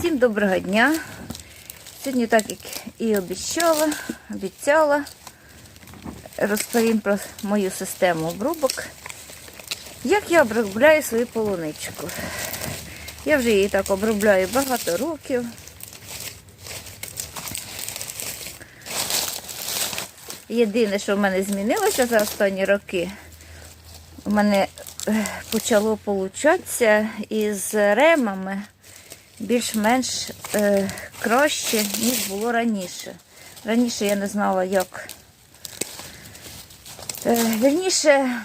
Всім доброго дня. Сьогодні, так як і обіцяла, обіцяла, розповім про мою систему обробок. Як я обробляю свою полуничку. Я вже її так обробляю багато років. Єдине, що в мене змінилося за останні роки, у мене е, почало получатися із ремами більш-менш е, краще, ніж було раніше. Раніше я не знала, як. Е, вірніше,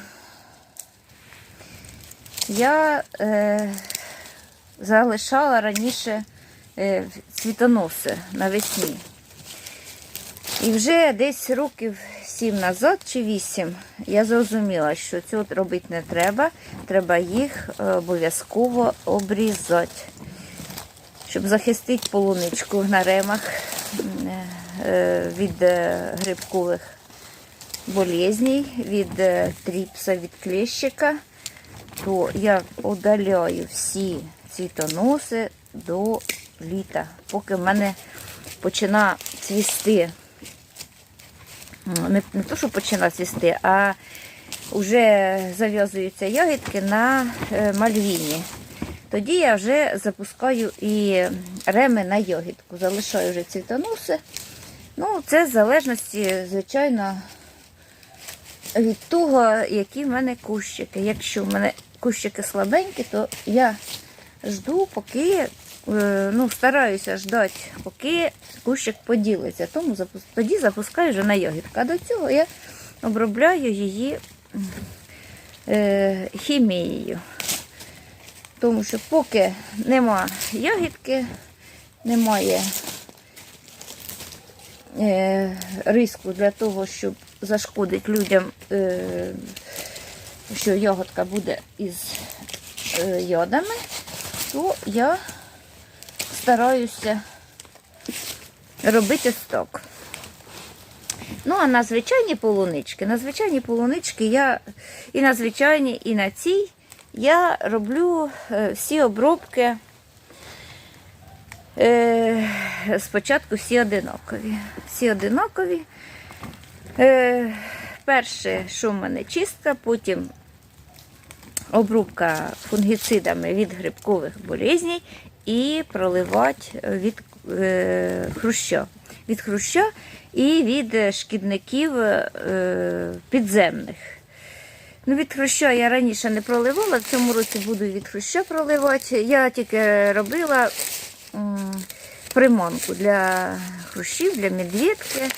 я е, залишала раніше е, цвітоноси навесні. І вже десь років сім назад чи вісім я зрозуміла, що цього робити не треба. Треба їх е, обов'язково обрізати, щоб захистити полуничку на ремах е, від е, грибкових болезней, від е, тріпса, від клещика. То я удаляю всі цвітоноси до літа, поки в мене починає цвісти не, не то, що починає цвісти, а вже зав'язуються ягідки на мальвіні. Тоді я вже запускаю і реми на ягідку. Залишаю вже цвітоноси. Ну, це в залежності, звичайно, від того, які в мене кущики. Якщо в мене кущики слабенькі, то я жду, поки е, ну, стараюся ждати, поки кущик поділиться. Тому тоді запускаю вже на ягідку. А до цього я обробляю її е, хімією. Тому що поки нема ягідки, немає е, риску для того, щоб зашкодити людям, е, що ягодка буде із е, йодами, то я стараюся робити сток. Ну, а на звичайні полунички, на звичайні полунички я і на звичайні, і на цій я роблю е, всі обробки. Е, спочатку всі одинакові. Всі одинакові. Е, перше, що в мене чистка, потім обробка фунгіцидами від грибкових болезней і проливати від хруща. Від хруща і від шкідників підземних. Ну, від хруща я раніше не проливала, в цьому році буду від хруща проливати. Я тільки робила приманку для хрущів, для медведки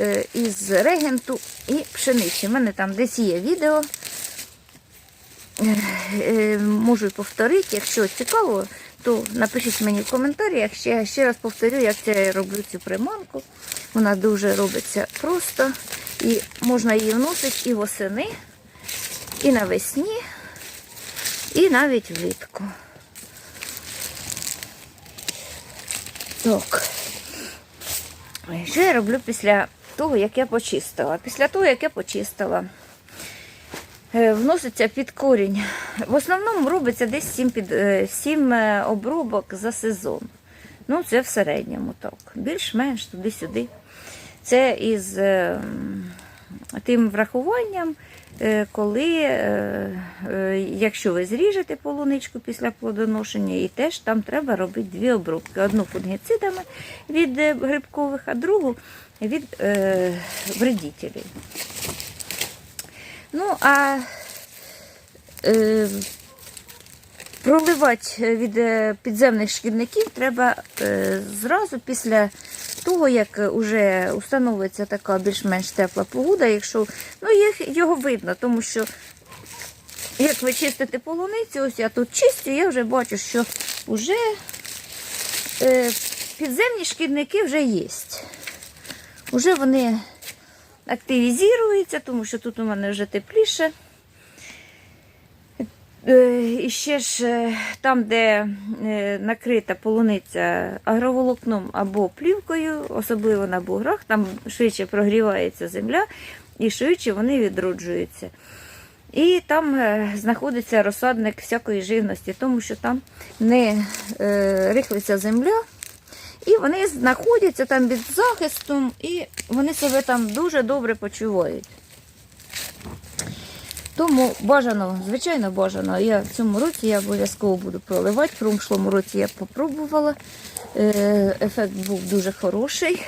е, із регенту і пшениці. У мене там десь є відео. Е, е, Можу повторити, якщо цікаво, то напишіть мені в коментарях. Ще, ще раз повторю, як я роблю цю приманку. Вона дуже робиться просто. І можна її вносити і восени, і навесні, і навіть влітку. Так. Що я роблю після того, як я почистила? Після того, як я почистила, е, вноситься під корінь. В основному робиться десь 7, під, 7 обробок за сезон. Ну, це в середньому так. Більш-менш туди-сюди. Це із е, тим врахуванням, е, коли, е, е, якщо ви зріжете полуничку після плодоношення, і теж там треба робити дві обробки. Одну фунгіцидами від е, грибкових, а другу від е, вредителів. Ну, а е, проливати від е, підземних шкідників треба е, зразу після того, як вже установиться така більш-менш тепла погода, якщо ну, його видно, тому що як ви чистите полуницю, ось я тут чистю, я вже бачу, що вже е, підземні шкідники вже є. Уже вони активізуються, тому що тут у мене вже тепліше. Е, І ще ж е, там, де е, накрита полуниця агроволокном або плівкою, особливо на буграх, там швидше прогрівається земля і швидше вони відроджуються. І там знаходиться розсадник всякої живності, тому що там не рихлиться земля. І вони знаходяться там під захистом, і вони себе там дуже добре почувають. Тому бажано, звичайно, бажано. Я в цьому році я обов'язково буду проливати. В прошлому році я попробувала. Е, Ефект був дуже хороший.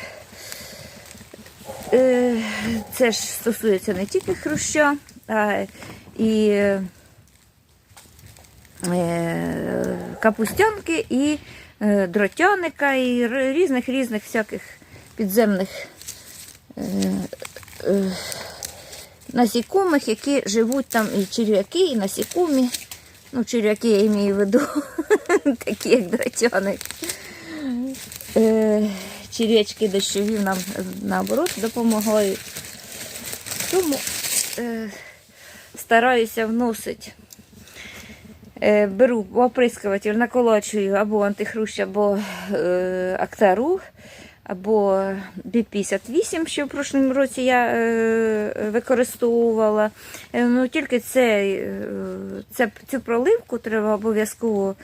Е, Це ж стосується не тільки хруща, а і е, капустянки, і дротяника, і різних різних всяких підземних насікомих, які живуть там і черв'яки, і насікомі. Ну, черв'яки я маю в виду, такі як дротяник. Е, черв'ячки дощові нам наоборот допомагають. Тому е, стараюся вносити. Е, беру оприскуватель, наколочую або антихрущ, або е, актару, або B58, що в прошлому році я е, використовувала. Е, ну, тільки це, е, це, цю проливку треба обов'язково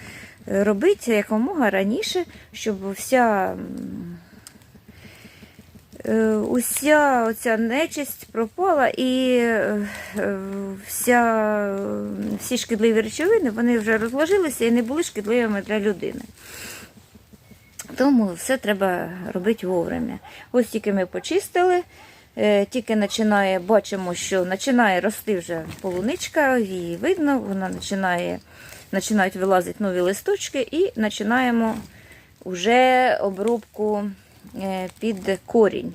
робити якомога раніше, щоб вся. Уся оця нечисть пропала і вся, всі шкідливі речовини вони вже розложилися і не були шкідливими для людини. Тому все треба робити вовремя. Ось тільки ми почистили, е, тільки починає, бачимо, що починає рости вже полуничка, її видно, вона починає, починають вилазити нові листочки і починаємо вже обробку е, під корінь.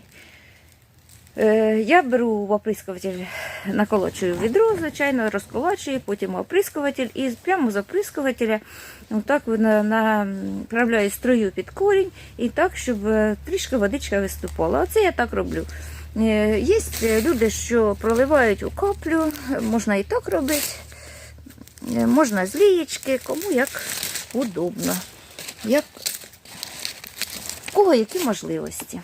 Е, Я беру в оприскуватель, наколочую відро, звичайно, розколачую, потім оприскуватель і прямо з оприскувателя отак направляю струю під корінь і так, щоб е, трішки водичка виступала. Оце я так роблю. Е, Є люди, що проливають у каплю, можна і так робити, можна з лієчки, кому як удобно. Як... В кого які можливості. Е,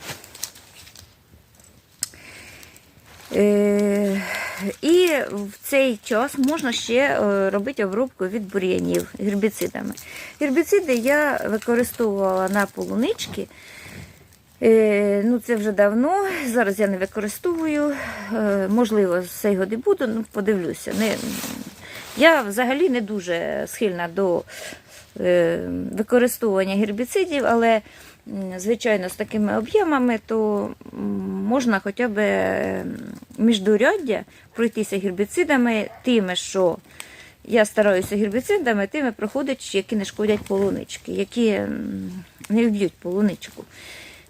І в цей час можна ще е, робити обробку від бур'янів гербіцидами. Гербіциди я використовувала на полунички. Е, Ну, це вже давно. Зараз я не використовую. Е, Можливо, з цієї годи буду, ну, подивлюся. Не, я взагалі не дуже схильна до е, використовування гербіцидів, але, звичайно, з такими об'ємами, то можна хоча б міждуряддя пройтися гербіцидами тими, що я стараюся гербіцидами, тими проходять, які не шкодять полунички, які не вб'ють полуничку.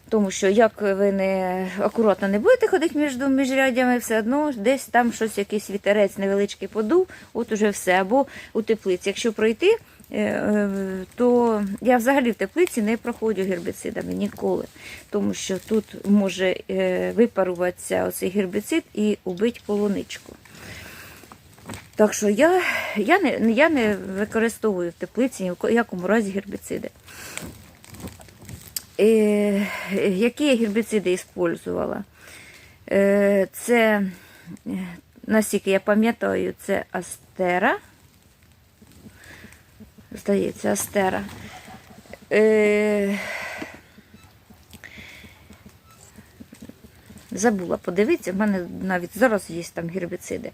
Тому що як ви не акуратно не будете ходити між міжрядями, все одно десь там щось, якийсь вітерець невеличкий подув, от уже все. Або у теплиці. Якщо пройти, то я взагалі в теплиці не проходжу гербіцидами ніколи. Тому що тут може е, випаруватися оцей гербіцид і убити полуничку. Так що я, я, не, я не використовую в теплиці ні в якому разі гербіциди. Е, які я гербіциди використовувала? Е, це, е, наскільки я пам'ятаю, це Астера. Здається, Астера. Е, забула подивитися, в мене навіть зараз є там гербіциди.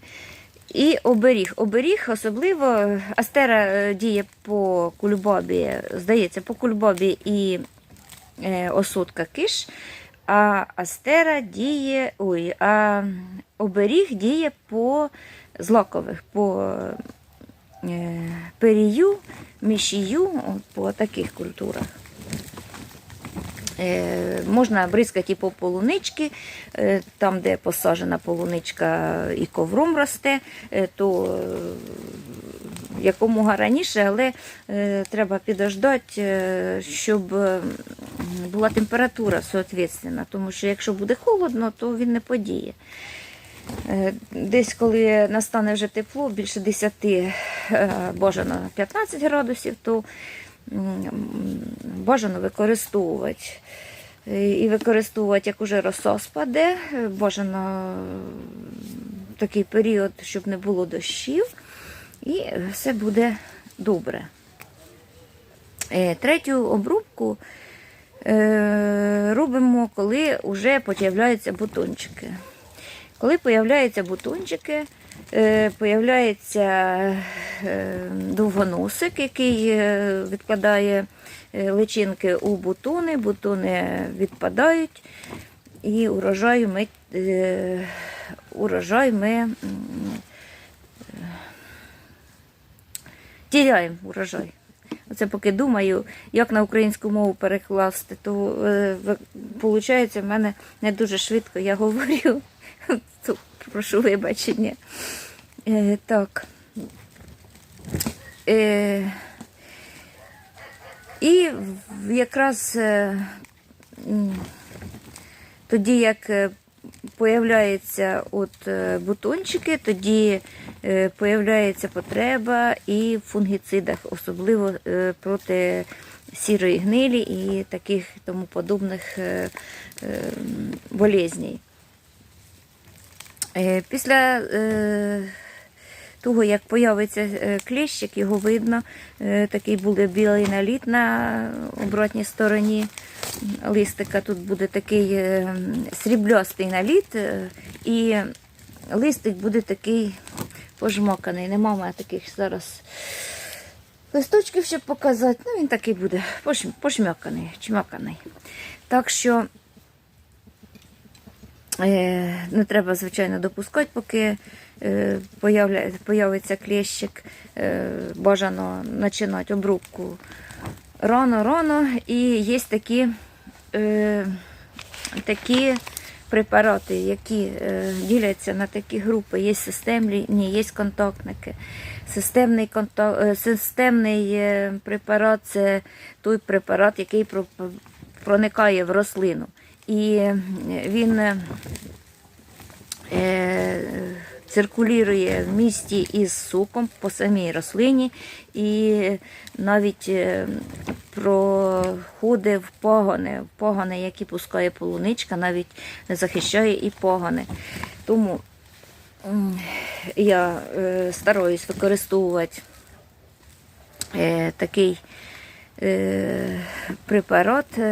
І оберіг. Оберіг особливо Астера е, діє по кульбабі, здається, по кульбабі і е, осотка киш, а Астера діє, ой, а оберіг діє по злакових, по перію, мішію, от по таких культурах. Е, можна бризкати і по полунички, е, там, де посаджена полуничка і ковром росте, е, то е, якомога раніше, але е, треба підождати, е, щоб е, була температура соответственно, тому що якщо буде холодно, то він не подіє. Е, Десь, коли настане вже тепло, більше 10, е, бажано 15 градусів, то бажано використовувати. Е, І використовувати, як уже роса спаде, е, бажано такий період, щоб не було дощів, і все буде добре. Третю обрубку робимо, коли вже з'являються бутончики. Коли з'являються бутончики, е, появляється е, довгоносик, який е, відкладає личинки у бутони, бутони відпадають, і урожай ми, урожай ми тіряємо урожай. Оце поки думаю, як на українську мову перекласти, то виходить, в мене не дуже швидко я говорю. Прошу вибачення. Е, так. Е, і якраз е, тоді, як е, появляються от е, бутончики, тоді е, появляється потреба і в фунгіцидах, особливо е, проти сірої гнилі і таких тому подобних е, е, болезней. Е, Після е, того, як появиться е, кліщик, його видно, такий буде білий наліт на обратній стороні листика. Тут буде такий сріблястий наліт, і листик буде такий пожмаканий. Нема мене таких зараз листочків, щоб показати. Ну, він такий буде пош- пошмяканий, чмяканий. Так що Не треба, звичайно, допускати, поки е, появиться кліщик. Е, Бажано починати обрубку рано-рано. І є такі, е, такі препарати, які діляться на такі групи. Є системні, є контактники. Системний, контак... е, системний препарат це той препарат, який проникає в рослину. І е, він е, е, циркулює в місті із соком по самій рослині і навіть проходить в пагони, в пагони, які пускає полуничка, навіть захищає і пагони. Тому я стараюсь використовувати такий препарат е,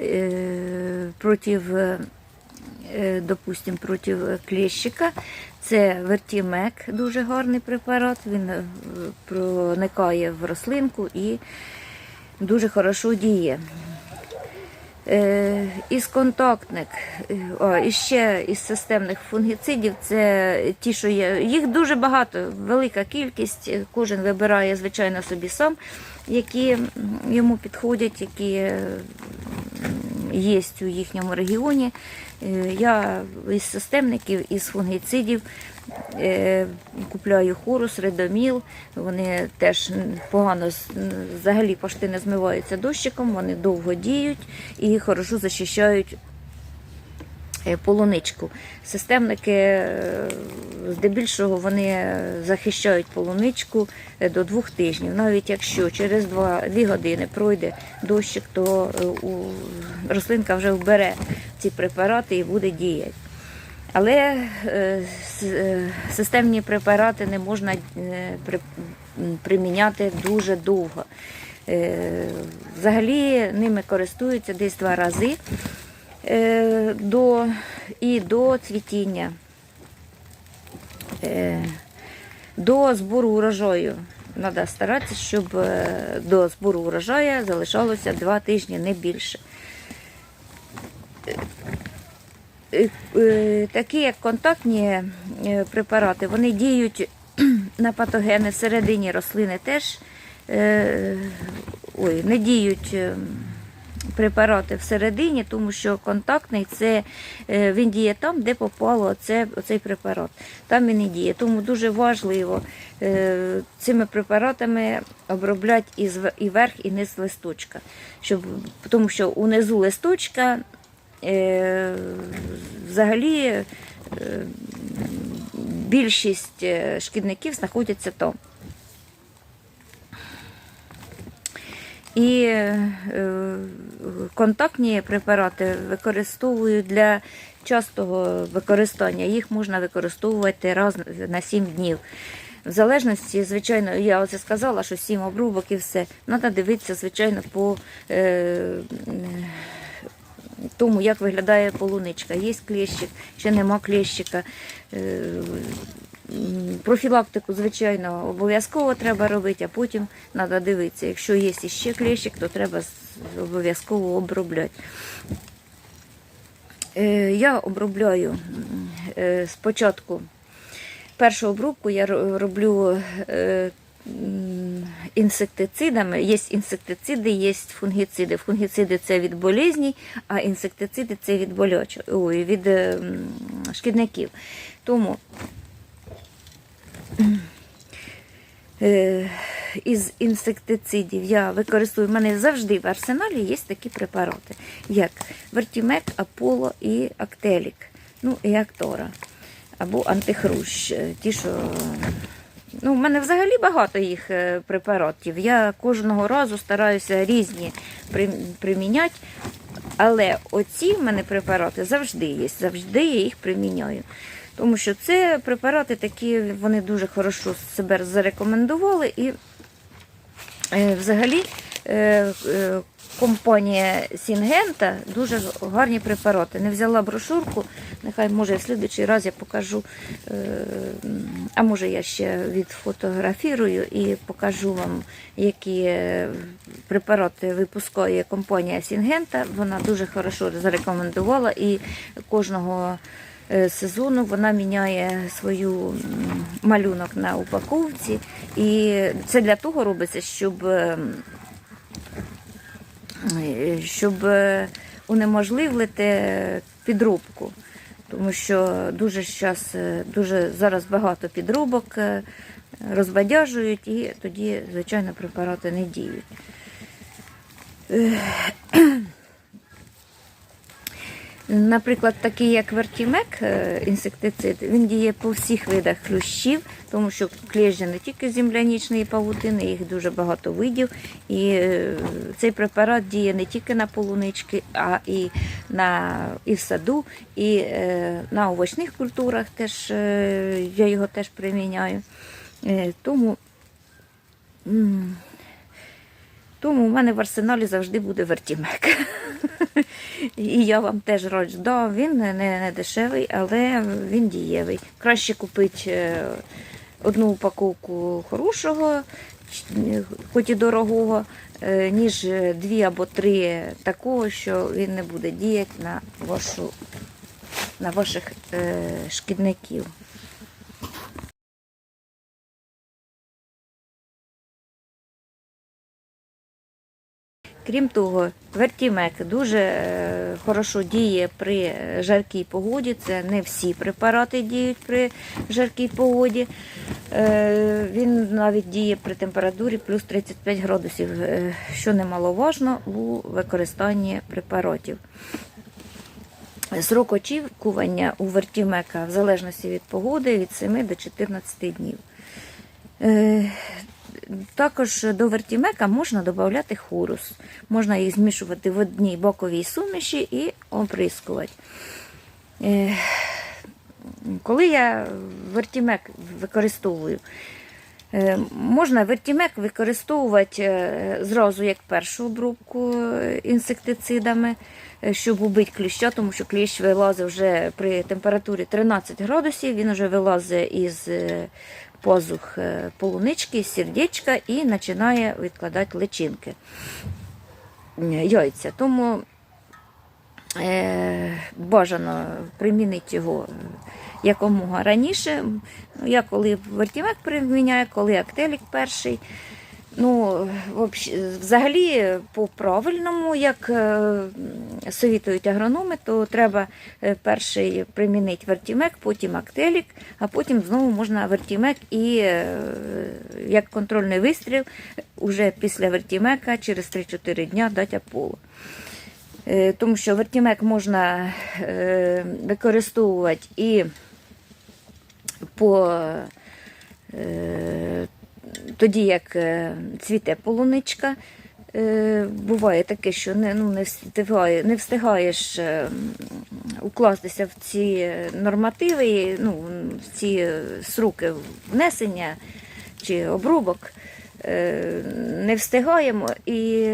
е, проти, е, допустим, проти кліщика. Це вертімек, дуже гарний препарат. Він е, проникає в рослинку і дуже хорошо діє. Е, із контактник, о, і ще із системних фунгіцидів, це ті, що є. Їх дуже багато, велика кількість. Кожен вибирає, звичайно, собі сам, які йому підходять, які є у їхньому регіоні. Е, Я із системників, із фунгіцидів е, купляю хорус, редоміл. Вони теж погано взагалі пошти не змиваються дощиком, вони довго діють і хорошо захищають е, полуничку. Системники здебільшого вони захищають полуничку до двох тижнів. Навіть якщо через два, дві години пройде дощик, то рослинка вже вбере ці препарати і буде діяти. Але е, е, системні препарати не можна е, приміняти дуже довго. Взагалі ними користуються десь два рази до, і до цвітіння, до збору урожаю. Треба старатися, щоб до збору урожаю залишалося два тижні, не більше. Е, е, такі як контактні е, препарати, вони діють на патогени всередині рослини теж ой, не діють препарати всередині, тому що контактний це він діє там, де попало це, цей препарат. Там він і діє. Тому дуже важливо цими препаратами обробляти і, верх, і низ листочка. Щоб, тому що унизу листочка взагалі е, більшість е, шкідників знаходяться там. І е, контактні препарати використовую для частого використання. Їх можна використовувати раз на 7 днів. В залежності, звичайно, я оце сказала, що 7 обрубок і все. Треба дивитися, звичайно, по е, тому, як виглядає полуничка. Є клещик, чи нема клещика. Е, Профілактику, звичайно, обов'язково треба робити, а потім треба дивитися. Якщо є ще клещик, то треба обов'язково обробляти. Е, Я обробляю е, спочатку першу обробку я роблю інсектицидами. Є інсектициди, є фунгіциди. Фунгіциди це від болезней, а інсектициди це від болячок, ой, від е, шкідників. Тому е, із інсектицидів я використовую. У мене завжди в арсеналі є такі препарати, як Вертімек, Аполло і Актелік, ну і Актора або антихрущ. е, Ті, що ну, У мене взагалі багато їх е, препаратів. Я кожного разу стараюся різні приміняти. Але оці в мене препарати завжди є, завжди я їх приміняю. Тому що це препарати такі, вони дуже хорошо себе зарекомендували і Е, Взагалі, компанія Сінгента дуже гарні препарати. Не взяла брошурку, нехай може в слідчий раз я покажу, е, а може я ще відфотографірую і покажу вам, які е, препарати випускає компанія Сінгента. Вона дуже хорошо зарекомендувала і кожного е, сезону вона міняє свою малюнок на упаковці. І це для того робиться, щоб, ем, е, щоб е, унеможливити підробку. Тому що дуже, щас, е, дуже зараз багато підробок е, розбадяжують і тоді, звичайно, препарати не діють. Наприклад, такий як вертімек, е, інсектицид, він діє по всіх видах хрущів, тому що клещ не тільки землянічної павутини, їх дуже багато видів. І е, цей препарат діє не тільки на полунички, а і, на, і в саду, і е, на овочних культурах теж я його теж приміняю. Тому тому в мене в арсеналі завжди буде вертімек. І я вам теж раджу. Він не, не дешевий, але він дієвий. Краще купити е, одну упаковку хорошого, хоч і дорогого, е, ніж дві або три такого, що він не буде діяти на, вашу, на ваших е, шкідників. Крім того, вертімек дуже е, хорошо діє при е, жаркій погоді. Це не всі препарати діють при жаркій погоді. Е, Він навіть діє при температурі плюс 35 градусів, що немаловажно у використанні препаратів. Срок очікування у вертімека в залежності від погоди від 7 до 14 днів. Також до вертімека можна додати хурус. Можна їх змішувати в одній боковій суміші і оприскувати. Е, Коли я вертімек використовую, е, можна вертімек використовувати е, зразу як першу обробку інсектицидами, щоб убити кліща, тому що кліщ вилазить вже при температурі 13 градусів, він вже вилазить із пазух е, полунички, сердечка і починає відкладати личинки е, яйця. Тому е, бажано примінити його якомога раніше. Ну, Я коли вертівек приміняю, коли актелік перший. Ну, взагалі, по правильному, як е, совітують агрономи, то треба е, перший примінити вертімек, потім актелік, а потім знову можна вертімек і е, як контрольний вистріл уже після вертімека через 3-4 дня дати аполо. Тому що вертімек можна використовувати і по тоді, як е, цвіте полуничка. Е, буває таке, що не, ну, не, встигає, не встигаєш е, укластися в ці нормативи, ну, в ці сроки внесення чи обробок. Не встигаємо і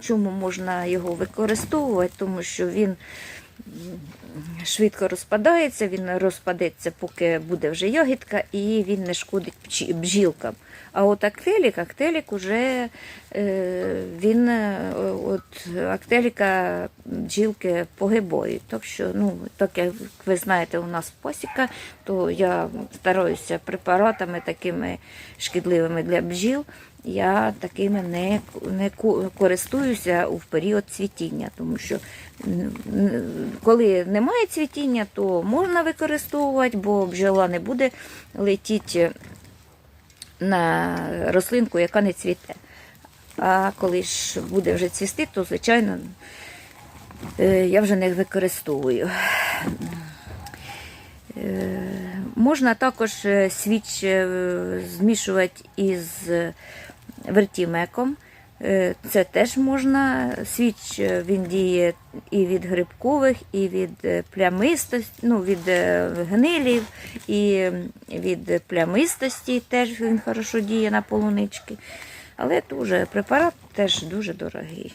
чому можна його використовувати, тому що він швидко розпадається, він розпадеться, поки буде вже ягідка, і він не шкодить бджілкам. А от актелік, актелік уже е, він е, от актеліка бджілки погибають. Так що, ну, так як ви знаєте, у нас пасіка, то я стараюся препаратами такими шкідливими для бджіл. Я такими не, не користуюся у період цвітіння, тому що коли немає цвітіння, то можна використовувати, бо бджола не буде летіти на рослинку, яка не цвіте. А коли ж буде вже цвісти, то, звичайно, е, я вже не використовую. Е, Можна також е, свіч змішувати із вертімеком. Е, Це теж можна. Свіч е, він діє і від грибкових, і від е, плямистості, ну, від гнилів, і від плямистості теж він хорошо діє на полунички. Але дуже препарат теж дуже дорогий.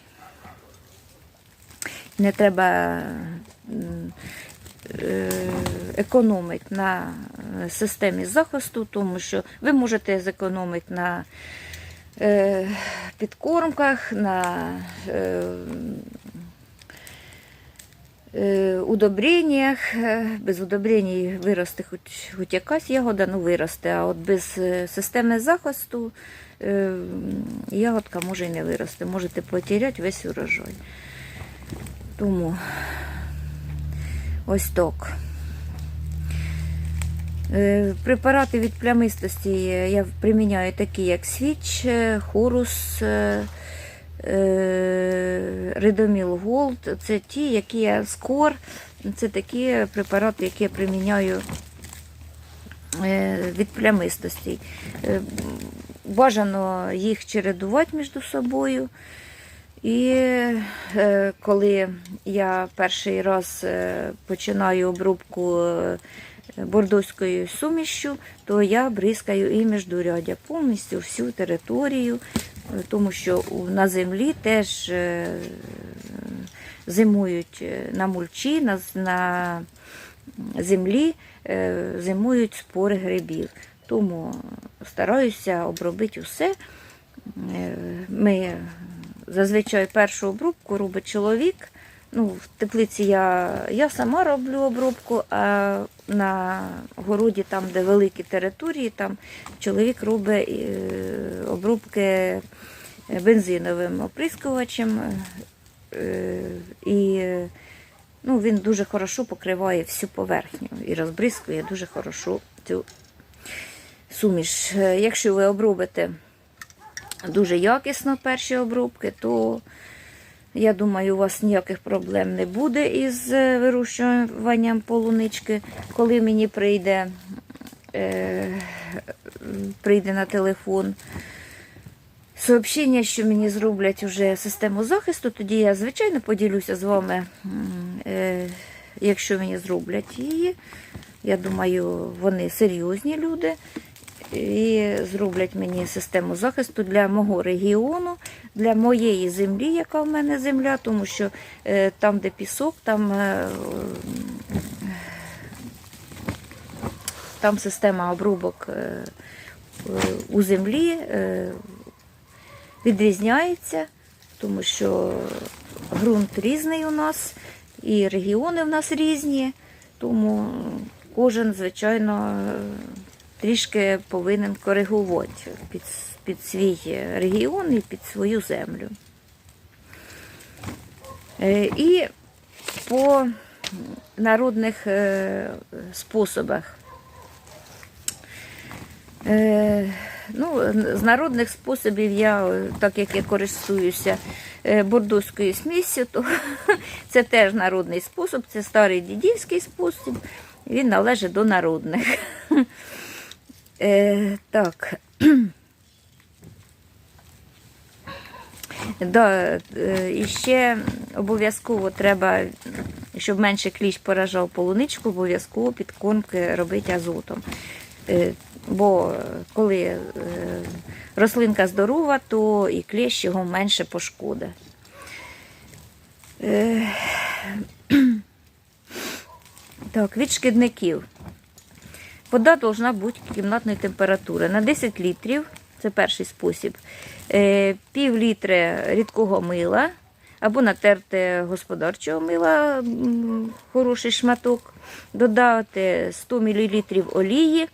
Не треба економити на системі захисту, тому що ви можете зекономити на підкормках, на е, е, удобреннях. Е, Без удобрень виросте хоч, хоч якась ягода, ну виросте, а от без е, системи захисту е, ягодка може і не вирости. Можете потеряти весь урожай. Тому ось так. Е, Препарати від плямистості я приміняю такі, як свіч, е, хорус, е, Редоміл Голд. Це ті, які я скор. Це такі препарати, які я приміняю від плямистості. Бажано їх чередувати між собою. І коли я перший раз починаю обробку бордоською сумішю, то я бризкаю і міждурядя повністю всю територію, е, тому що на землі теж е, зимують е, на мульчі, на, землі зимують спори грибів. Тому стараюся обробити усе. Е, Ми зазвичай першу обробку робить чоловік. Ну, в теплиці я, я сама роблю обробку, а на городі, там, де великі території, там чоловік робить е, обробки бензиновим оприскувачем. Е, І ну, він дуже хорошо покриває всю поверхню і розбризкує дуже хорошо цю суміш. Е, Якщо ви обробите дуже якісно перші обробки, то я думаю, у вас ніяких проблем не буде із е, вирощуванням полунички. Коли мені прийде, е, прийде на телефон сообщення, що мені зроблять вже систему захисту, тоді я, звичайно, поділюся з вами, е, якщо мені зроблять її. Я думаю, вони серйозні люди і зроблять мені систему захисту для мого регіону, для моєї землі, яка в мене земля, тому що е, там, де пісок, там, е, там система обробок е, у землі відрізняється, тому що ґрунт різний у нас, і регіони в нас різні, тому кожен, звичайно, трішки повинен коригувати під, під свій регіон і під свою землю. Е, І по народних е, способах. Е, Ну, з народних способів я, так як я користуюся бордоською сміссю, то це теж народний спосіб, це старий дідівський спосіб, він належить до народних. Е, Так. Да, е, і ще обов'язково треба, щоб менше кліщ поражав полуничку, обов'язково підкормки робити азотом. Е, Бо коли е, рослинка здорова, то і кліщ його менше пошкодить. Так, від шкідників. Вода должна бути кімнатної температури. На 10 літрів, це перший спосіб, е, пів літри рідкого мила або натерте господарчого мила, хороший шматок, додати 100 мл олії,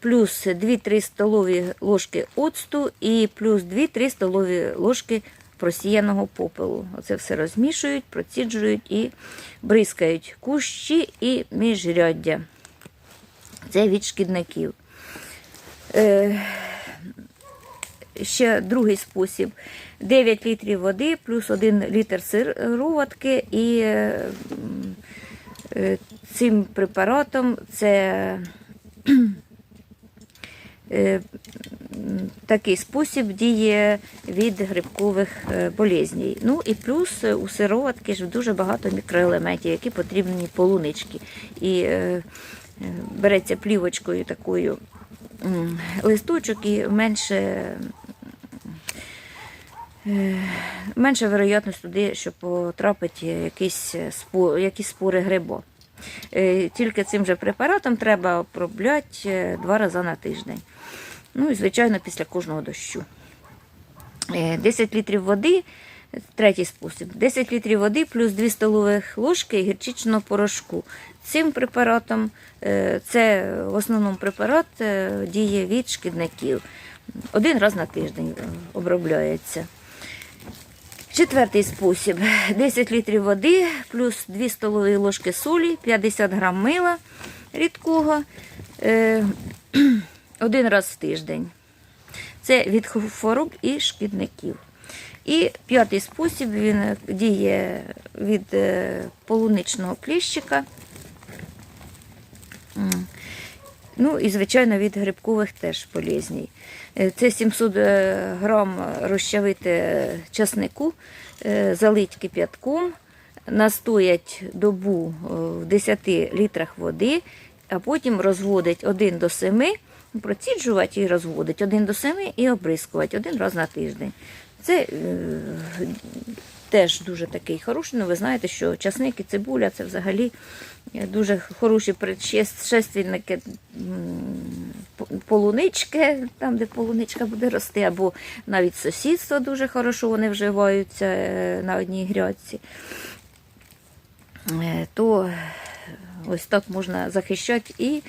плюс 2-3 столові ложки оцту і плюс 2-3 столові ложки просіяного попелу. Оце все розмішують, проціджують і бризкають кущі і міжряддя. Це від шкідників. Е, ще другий спосіб: 9 літрів води плюс 1 літр сироватки. І е, цим препаратом це е, такий спосіб діє від грибкових е, болезней. Ну і плюс е, у сироватки ж дуже багато мікроелементів, які потрібні полунички. І е, береться плівочкою такою листочок і менше. е, Менша вероятність туди, що потрапить якісь спори, якісь спори гриба. Е, Тільки цим же препаратом треба обробляти е, два рази на тиждень. Ну і, звичайно, після кожного дощу. Е, 10 літрів води, третій спосіб. 10 літрів води плюс 2 столових ложки гірчичного порошку. Цим препаратом е, це в основному препарат е, діє від шкідників. Один раз на тиждень е, обробляється. Четвертий спосіб. 10 літрів води плюс 2 столові ложки солі, 50 грам мила рідкого один раз в тиждень. Це від хвороб і шкідників. І п'ятий спосіб він діє від е, полуничного кліщика. Ну і, звичайно, від грибкових теж полезній. Е, Це 700 е, грам розчавити часнику, залить кип'ятком, настоять добу в 10 літрах води, а потім розводить 1 до 7, проціджувати і розводить 1 до 7 і обрискувати один раз на тиждень. Це е, теж дуже такий хороший. Ну, ви знаєте, що часник цибуля це взагалі е, дуже хороші предшественники полунички, там, де полуничка буде рости, або навіть сусідство дуже хорошо вони вживаються е, на одній грядці. То ось так можна захищати і,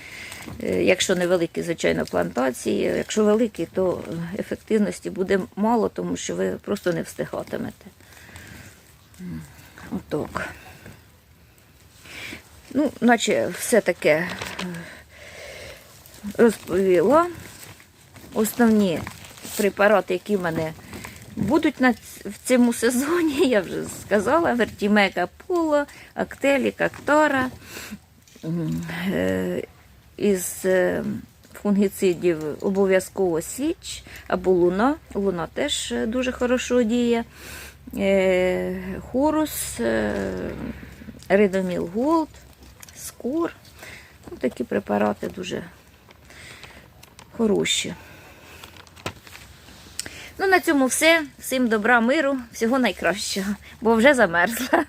е, якщо невеликі, звичайно, плантації, якщо великі, то ефективності буде мало, тому що ви просто не встигатимете. Отак. Ну, наче все таке е, розповіла. Основні препарати, які в мене будуть на, в цьому сезоні, я вже сказала, вертімека поло, актелі, кактора. Е, Із е, фунгіцидів обов'язково січ або луна. Луна теж е, дуже хорошо діє. Хорус, Ридоміл Голд, Скор. Ну, такі препарати дуже хороші. Ну, на цьому все. Всім добра, миру, всього найкращого, бо вже замерзла.